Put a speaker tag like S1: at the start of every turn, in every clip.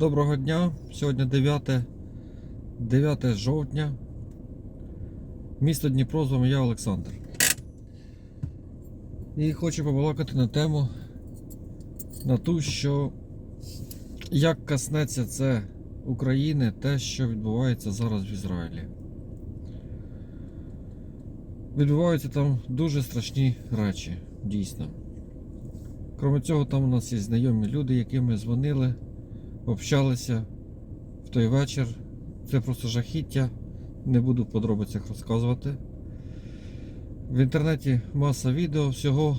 S1: Доброго дня. Сьогодні 9, 9 жовтня. Місто Дніпро, з вами я Олександр. І хочу побалакати на тему на ту, що як коснеться це України те, що відбувається зараз в Ізраїлі. Відбуваються там дуже страшні речі, дійсно. Крім цього, там у нас є знайомі люди, яким ми дзвонили, общалися в той вечір. Це просто жахіття. Не буду в подробицях розказувати. В інтернеті маса відео всього.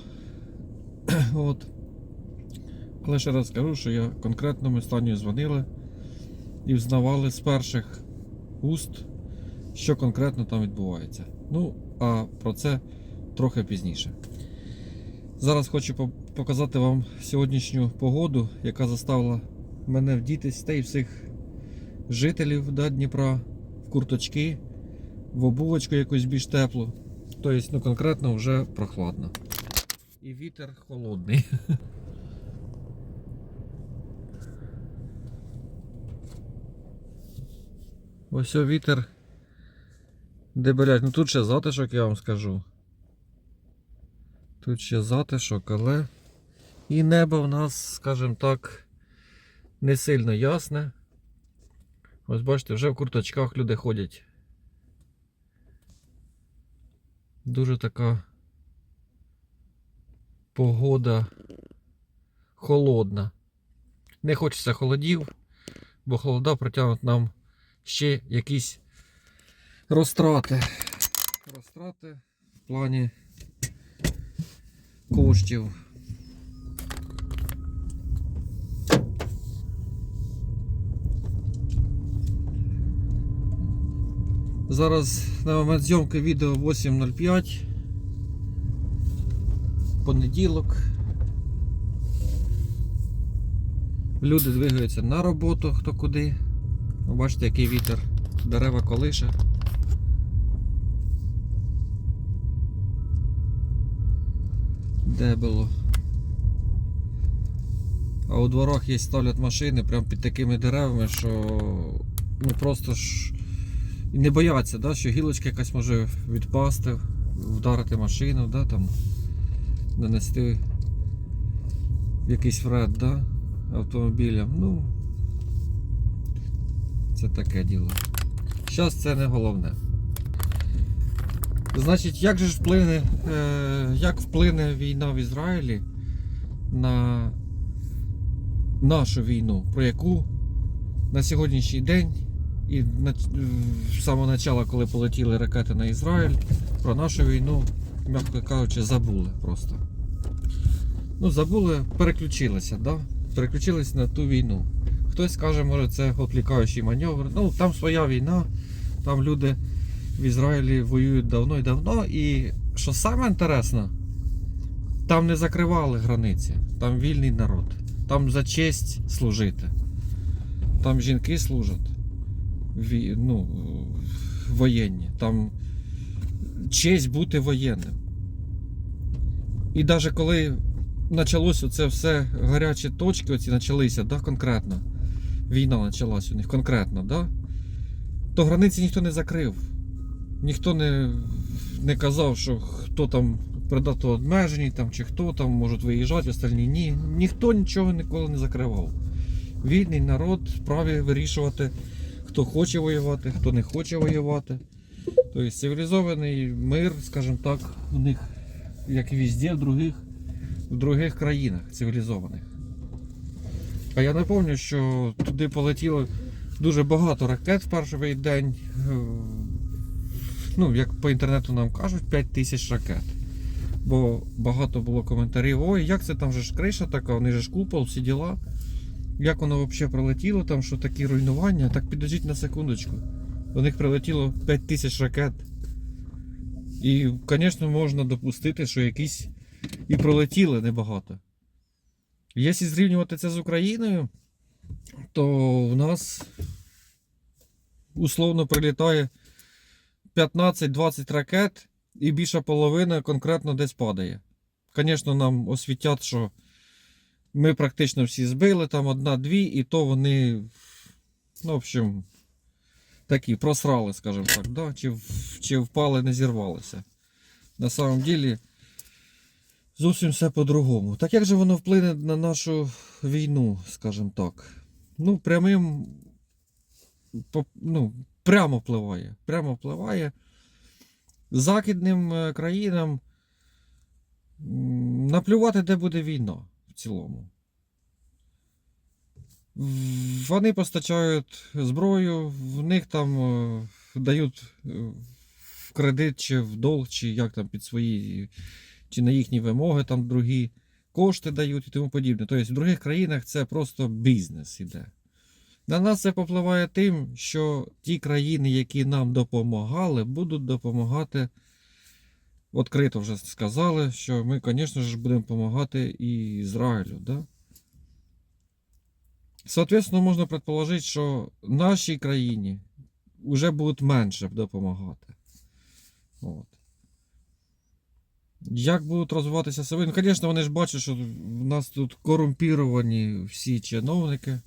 S1: От. Але ще раз скажу, що я конкретно ми з дзвонили і взнавали з перших уст, що конкретно там відбувається. Ну, а про це трохи пізніше. Зараз хочу показати вам сьогоднішню погоду, яка заставила мене вдітись та й всіх жителів да, Дніпра в курточки, в обувочку якусь більш теплу. Тобто, ну конкретно вже прохладно. І вітер холодний. Ось о вітер. Де блять, ну тут ще затишок, я вам скажу. Тут ще затишок, але і небо в нас, скажімо так, не сильно ясне. Ось бачите, вже в курточках люди ходять. Дуже така погода холодна. Не хочеться холодів, бо холода протягнуть нам ще якісь розтрати. Розтрати в плані коштів. Зараз на момент зйомки відео 8.05. Понеділок. Люди двигаються на роботу, хто куди. Ви Бачите, який вітер. Дерева колише. Де було? А у дворах є ставлять машини прямо під такими деревами, що ну просто ж і не бояться, да, що гілочка якась може відпасти, вдарити машину, да, там, нанести якийсь вред да, автомобілям. Ну, це таке діло. Зараз це не головне. Значить, як же ж вплине, е, як вплине війна в Ізраїлі на нашу війну, про яку на сьогоднішній день і з самого початку, коли полетіли ракети на Ізраїль, про нашу війну, м'яко кажучи, забули просто. Ну, забули, переключилися, да? переключилися на ту війну. Хтось скаже, може, це відлікаючий маневр. Ну, там своя війна, там люди в Ізраїлі воюють давно і давно. І що саме інтересно, там не закривали границі, там вільний народ. Там за честь служити. Там жінки служать ну, воєнні. Там честь бути воєнним. І навіть коли почалося це все гарячі точки, оці почалися, да, конкретно. Війна почалась у них конкретно, да? то границі ніхто не закрив. Ніхто не, не казав, що хто там придато обмежені, там, чи хто там можуть виїжджати, остальні ні. Ніхто нічого ніколи не закривав. Вільний народ вправі вирішувати, хто хоче воювати, хто не хоче воювати. Тобто цивілізований мир, скажімо так, у них, як і везде, в других, в других країнах цивілізованих. А я напомню, що туди полетіло дуже багато ракет в перший день. Ну, як по інтернету нам кажуть, 5 тисяч ракет. Бо багато було коментарів, ой, як це там же ж криша така, вони ж купол, всі діла. Як воно взагалі прилетіло, там що такі руйнування, так підождіть на секундочку. До них прилетіло 5 тисяч ракет. І, звісно, можна допустити, що якісь і пролетіли небагато. Якщо зрівнювати це з Україною, то в нас условно прилітає 15-20 ракет і більша половина конкретно десь падає. Звісно, нам освітять, що Ми практично всі збили, там одна-дві, і то вони, ну, в общем, такі просрали, скажімо так, да? чи, чи впали, не зірвалися. На самом ділі зовсім все по-другому. Так як же воно вплине на нашу війну, скажімо так? Ну, прямим, ну, прямо впливає. Прямо впливає. Західним е, країнам наплювати, де буде війна цілому. Вони постачають зброю, в них там е, дають е, в кредит чи в долг, чи як там під свої, чи на їхні вимоги там другі кошти дають і тому подібне. Тобто в других країнах це просто бізнес іде. На нас це попливає тим, що ті країни, які нам допомагали, будуть допомагати. Відкрито вже сказали, що ми, звісно ж, будемо допомагати і Ізраїлю. Да? Соответственно, можна предположити, що нашій країні вже будуть менше допомагати. От. Як будуть розвиватися себе? Ну, звісно, вони ж бачать, що в нас тут корумпіровані всі чиновники.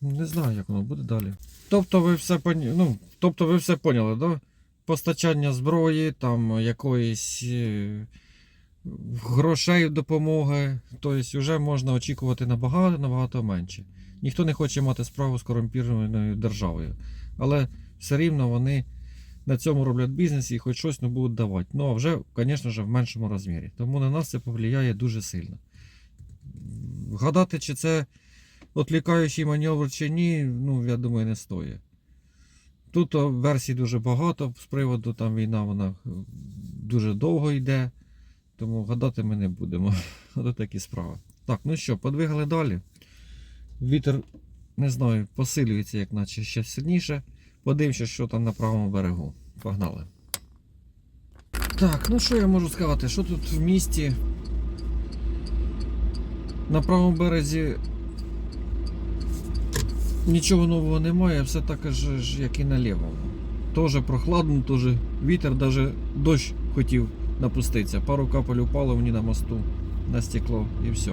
S1: Не знаю, як воно буде далі. Тобто ви все поня... ну, тобто ви все поняли, да? Постачання зброї, там якоїсь е, грошей допомоги. Тобто вже можна очікувати набагато, набагато менше. Ніхто не хоче мати справу з корумпірованою державою. Але все рівно вони на цьому роблять бізнес і хоч щось не будуть давати. Ну а вже, звісно в меншому розмірі. Тому на нас це повлияє дуже сильно. Гадати, чи це відлікаючий маневр чи ні, ну, я думаю, не стоїть. Тут версій дуже багато з приводу там війна, вона дуже довго йде, тому гадати ми не будемо. Ось такі справи. Так, ну що, подвигали далі. Вітер, не знаю, посилюється, як наче ще сильніше. Подивимося, що там на правому берегу. Погнали. Так, ну що я можу сказати? Що тут в місті? На правому березі нічого нового немає, все так же, ж, як і на лівому. Тоже прохладно, тоже вітер, даже дощ хотів напуститися. Пару капель упало мені на мосту на стекло і все.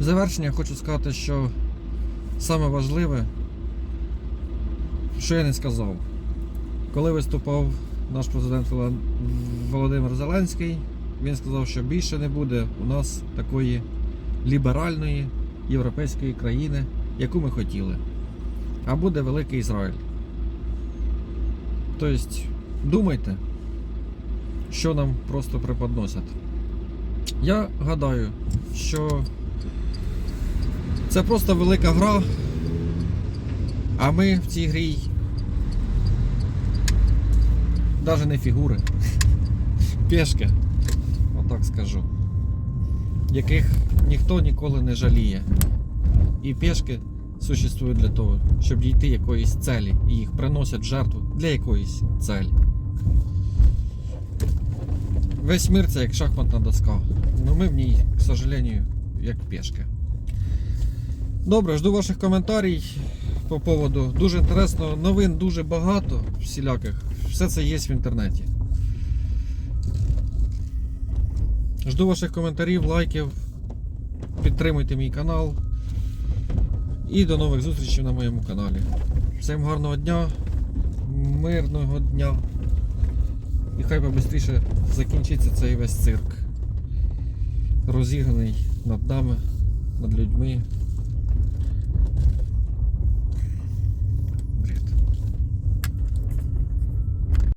S1: В завершення хочу сказати, що саме важливе, що я не сказав. Коли виступав наш президент Володимир Зеленський, він сказав, що більше не буде у нас такої ліберальної європейської країни, яку ми хотіли. А буде великий Ізраїль. Тобто, думайте, що нам просто преподносять. Я гадаю, що це просто велика гра, а ми в цій грі навіть не фігури. Пешки, отак скажу. Яких ніхто ніколи не жаліє. І пешки существують для того, щоб дійти якоїсь цілі. І їх приносять жертву для якоїсь цілі. Весь мир це як шахматна доска. Но ми в ній, к сожалению, як пешки. Добре, жду ваших коментарів по поводу. Дуже інтересно, новин дуже багато всіляких. Все це є в інтернеті. Жду ваших коментарів, лайків. Підтримуйте мій канал. І до нових зустрічей на моєму каналі. Всім гарного дня, мирного дня. І хай побистріше закінчиться цей весь цирк. Розіграний над нами, над людьми.